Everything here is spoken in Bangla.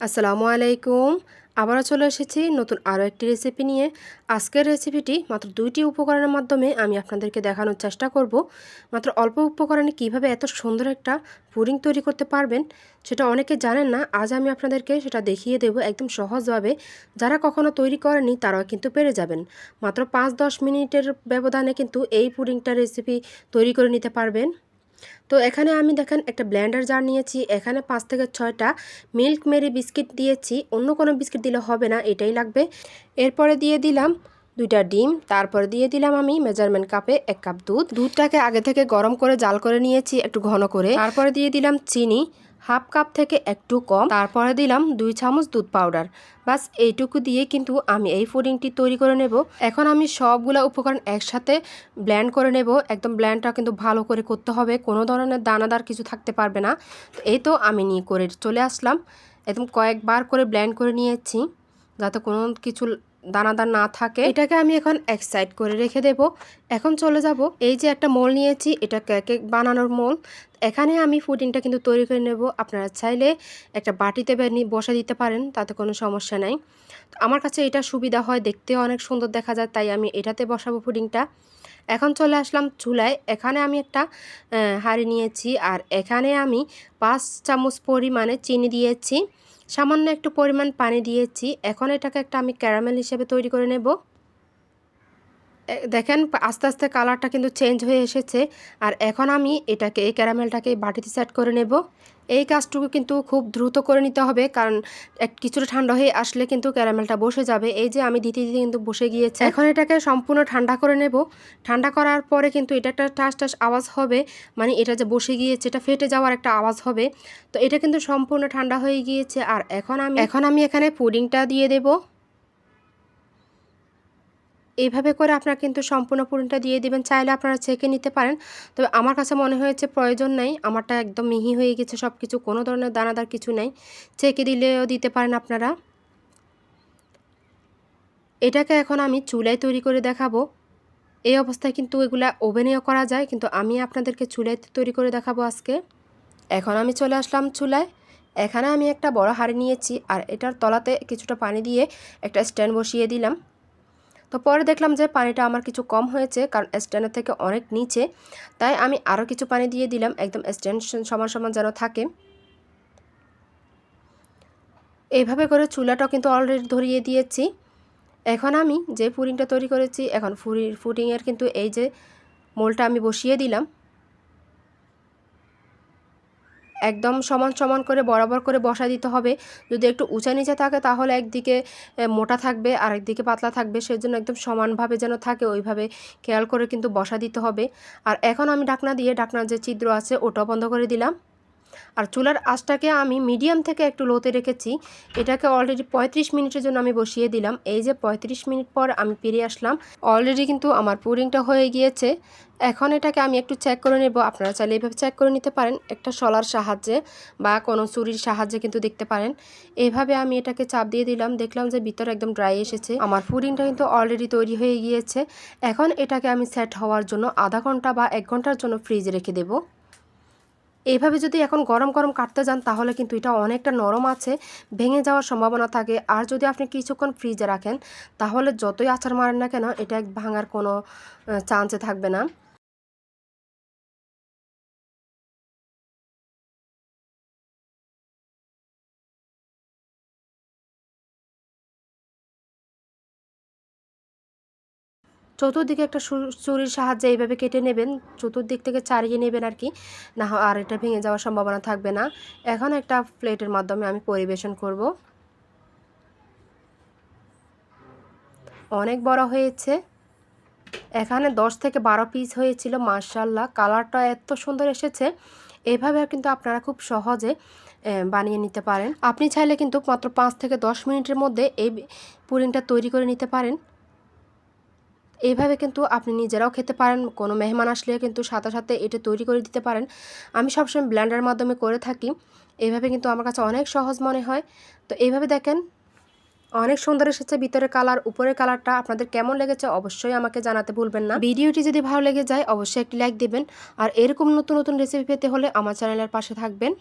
আসসালামু আলাইকুম। আবারও চলে এসেছি নতুন আরও একটি রেসিপি নিয়ে। আজকের রেসিপিটি মাত্র দুইটি উপকরণের মাধ্যমে আমি আপনাদেরকে দেখানোর চেষ্টা করব। মাত্র অল্প উপকরণে কীভাবে এত সুন্দর একটা পুডিং তৈরি করতে পারবেন, সেটা অনেকে জানেন না। আজ আমি আপনাদেরকে সেটা দেখিয়ে দেব একদম সহজভাবে। যারা কখনো তৈরি করেনি তারাও কিন্তু পেরে যাবেন। মাত্র পাঁচ দশ মিনিটের ব্যবধানে কিন্তু এই পুডিংটা রেসিপি তৈরি করে নিতে পারবেন। তো এখানে আমি দেখেন একটা ব্ল্যান্ডার জার নিয়েছি, এখানে পাঁচ থেকে ছয়টা মিল্ক মেরি বিস্কিট দিয়েছি, অন্য কোনো বিস্কিট দিলে হবে না, এটাই লাগবে। এরপরে দিয়ে দিলাম দুইটা ডিম, তারপরে দিয়ে দিলাম আমি মেজারমেন্ট কাপে এক কাপ দুধ। দুধটাকে আগে থেকে গরম করে জাল করে নিয়েছি একটু ঘন করে। তারপরে দিয়ে দিলাম চিনি হাফ কাপ থেকে একটু কম। তারপরে দিলাম দুই চামচ দুধ পাউডার। বাস এইটুকু দিয়ে কিন্তু আমি এই পুডিংটি তৈরি করে নেব। এখন আমি সবগুলো উপকরণ একসাথে ব্ল্যান্ড করে নেব। একদম ব্ল্যান্ডটা কিন্তু ভালো করে করতে হবে। কোনো ধরনের দানাদার কিছু থাকতে পারবে না। তো এই তো আমি নিয়ে করে চলে আসলাম। একদম কয়েকবার করে ব্ল্যান্ড করে নিয়েছি। যাতে কোনো কিছু দানাদার না থাকে। এটাকে আমি এখন এক সাইড করে রেখে দেব। এখন চলে যাব। এই যে একটা মোল নিয়েছি, এটা কেক বানানোর মোল। এখানে আমি ফুডিংটা কিন্তু তৈরি করে নেব। আপনারা চাইলে একটা বাটিতে বসে দিতে পারেন, তাতে কোনো সমস্যা নাই। আমার কাছে এটা সুবিধা হয়, দেখতে অনেক সুন্দর দেখা যায়, তাই আমি এটাতে বসাবো ফুডিংটা এখন চলে আসলাম চুলায়। এখানে আমি একটা হাঁড়ি নিয়েছি। আর এখানে আমি পাঁচ চামচ পরিমাণে চিনি দিয়েছি। সামান্য একটু পরিমাণ পানি দিয়েছি। এখন এটাকে একটা আমি ক্যারামেল হিসেবে তৈরি করে নেব। দেখেন আস্তে আস্তে কালারটা কিন্তু চেঞ্জ হয়ে এসেছে। আর এখন আমি এটাকে, এই ক্যারামেলটাকে বাটিতে সেট করে নেব। এই কাজটুকু কিন্তু খুব দ্রুত করে নিতে হবে, কারণ এক, কিছুটা ঠান্ডা হয়ে আসলে কিন্তু ক্যারামেলটা বসে যাবে। এই যে আমি দিতে দিতে কিন্তু বসে গিয়েছে। এখন এটাকে সম্পূর্ণ ঠান্ডা করে নেব। ঠান্ডা করার পরে কিন্তু এটা একটা টাস টাস আওয়াজ হবে মানে এটা যে বসে গিয়েছে, এটা ফেটে যাওয়ার একটা আওয়াজ হবে। তো এটা কিন্তু সম্পূর্ণ ঠান্ডা হয়ে গিয়েছে। আর এখন আমি এখন আমি এখানে পুডিংটা দিয়ে দেবো। এইভাবে করে আপনারা কিন্তু সম্পূর্ণ পুরিনটা দিয়ে দিবেন, চাইলে আপনারা ছেঁকে নিতে পারেন। তবে আমার কাছে মনে হয়েছে প্রয়োজন নাই, আমারটা একদম মিহি হয়ে গেছে সব কিছু কোনো ধরনের দানাদার কিছু নেই। ছেঁকে দিলেও দিতে পারেন আপনারা। এটাকে এখন আমি চুলায় তৈরি করে দেখাবো। এই অবস্থায় কিন্তু এগুলা ওভেনেও করা যায়, কিন্তু আমি আপনাদেরকে চুলায় তৈরি করে দেখাবো আজকে। এখন আমি চলে আসলাম চুলায়। এখানে আমি একটা বড় হাড়ি নিয়েছি, আর এটার তলাতে কিছুটা পানি দিয়ে একটা স্ট্যান্ড বসিয়ে দিলাম। তো পরে দেখলাম যে পানিটা আমার কিছু কম হয়েছে, কারণ স্ট্যান্ডের থেকে অনেক নিচে। তাই আমি আরও কিছু পানি দিয়ে দিলাম, একদম স্ট্যান্ড সমান সমান যেন থাকে। এইভাবে করে চুলাটাও কিন্তু অলরেডি ধরিয়ে দিয়েছি। এখন আমি যে পুরিংটা তৈরি করেছি, এখন ফুরি ফুডিংয়ের কিন্তু এই যে মোলটা আমি বসিয়ে দিলাম। একদম সমান সমান করে বরাবর করে বসা দিতে হবে। যদি একটু উঁচা নিচে থাকে তাহলে একদিকে মোটা থাকবে আর একদিকে পাতলা থাকবে। সেজন্য একদম সমানভাবে যেন থাকে ওইভাবে খেয়াল করে কিন্তু বসা দিতে হবে। আর এখন আমি ঢাকনা দিয়ে, ঢাকনার যে ছিদ্র আছে ওটাও বন্ধ করে দিলাম। আর চুলার আঁচটাকে আমি মিডিয়াম থেকে একটু লোতে রেখেছি। এটাকে অলরেডি পঁয়ত্রিশ মিনিটের জন্য আমি বসিয়ে দিলাম। এই যে পঁয়ত্রিশ মিনিট পর আমি ফিরে আসলাম। অলরেডি কিন্তু আমার পুরিংটা হয়ে গিয়েছে। এখন এটাকে আমি একটু চেক করে নেব। আপনারা চাইলে এইভাবে চেক করে নিতে পারেন। একটা শলার সাহায্যে বা কোনো চুরির সাহায্যে কিন্তু দেখতে পারেন। এইভাবে আমি এটাকে চাপ দিয়ে দিলাম। দেখলাম যে ভিতরে একদম ড্রাই এসেছে। আমার পুডিংটা কিন্তু অলরেডি তৈরি হয়ে গিয়েছে। এখন এটাকে আমি সেট হওয়ার জন্য আধা ঘণ্টা বা এক ঘণ্টার জন্য ফ্রিজে রেখে দেবো। এইভাবে যদি এখন গরম গরম কাটতে যান, তাহলে কিন্তু এটা অনেকটা নরম আছে, ভেঙে যাওয়ার সম্ভাবনা থাকে। আর যদি আপনি কিছুক্ষণ ফ্রিজে রাখেন, তাহলে যতই আচার মারেন না কেন, এটা ভাঙার কোনো চান্সে থাকবে না। চতুর্দিকে একটা চুরির সাহায্যে এইভাবে কেটে নেবেন, চতুর্দিক থেকে চারিয়ে নেবেন আর কি। না আর এটা ভেঙে যাওয়ার সম্ভাবনা থাকবে না। এখন একটা প্লেটের মাধ্যমে আমি পরিবেশন করব। অনেক বড় হয়েছে। এখানে দশ থেকে বারো পিস হয়েছিল মার্শাল্লাহ কালারটা এত সুন্দর এসেছে। এভাবে কিন্তু আপনারা খুব সহজে বানিয়ে নিতে পারেন। আপনি চাইলে কিন্তু মাত্র পাঁচ থেকে দশ মিনিটের মধ্যে এই পুরিংটা তৈরি করে নিতে পারেন। এইভাবে কিন্তু আপনি নিজেরাও খেতে পারেন, কোনো মেহমান আসলে কিন্তু সাথে সাথে এটা তৈরি করে দিতে পারেন। আমি সবসময় ব্ল্যান্ডার মাধ্যমে করে থাকি, এইভাবে কিন্তু আমার কাছে অনেক সহজ মনে হয়। তো এইভাবে দেখেন, অনেক সুন্দর এসেছে ভিতরের কালার উপরের কালারটা আপনাদের কেমন লেগেছে অবশ্যই আমাকে জানাতে ভুলবেন না। ভিডিওটি যদি ভালো লেগে যায়, অবশ্যই একটি লাইক দেবেন। আর এরকম নতুন নতুন রেসিপি পেতে হলে আমার চ্যানেলের পাশে থাকবেন।